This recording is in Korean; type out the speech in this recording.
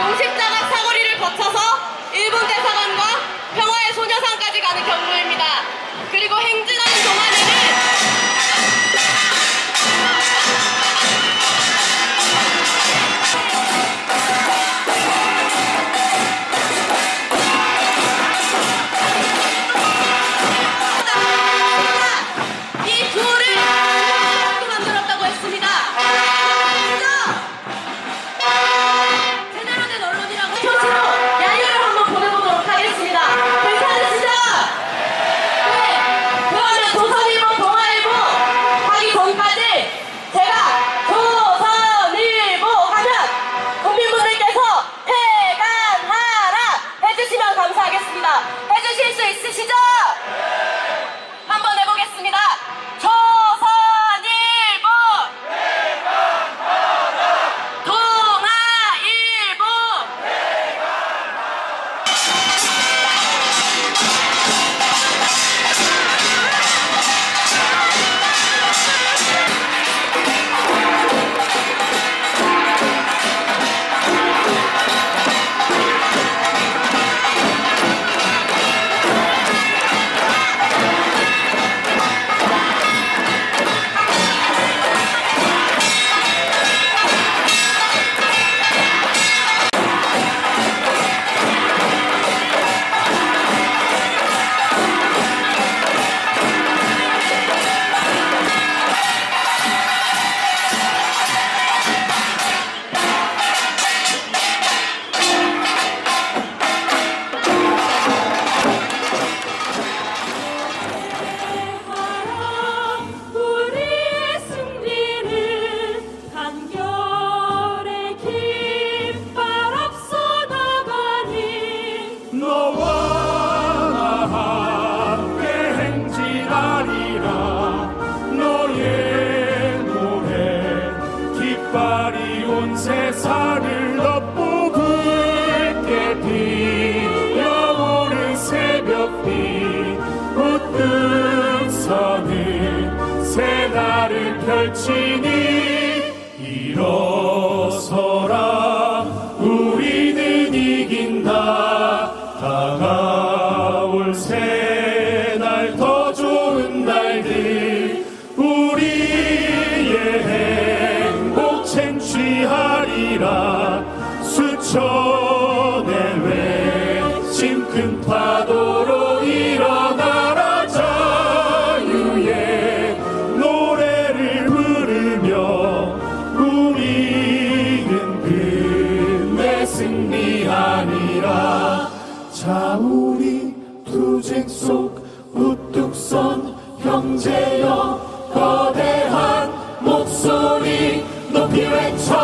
용십자각 사거리를 거쳐서 일본 대사관 날이 온 세상을 덮고 붉게 피어오른 새벽빛 우뚝 서는 새 달을 펼치니 일어서 손에 외침 큰 파도로 일어나라 자유의 노래를 부르며 우리는 그내 승리하니라. 자우리 투쟁 속 우뚝 선 형제여 거대한 목소리 높이 외쳐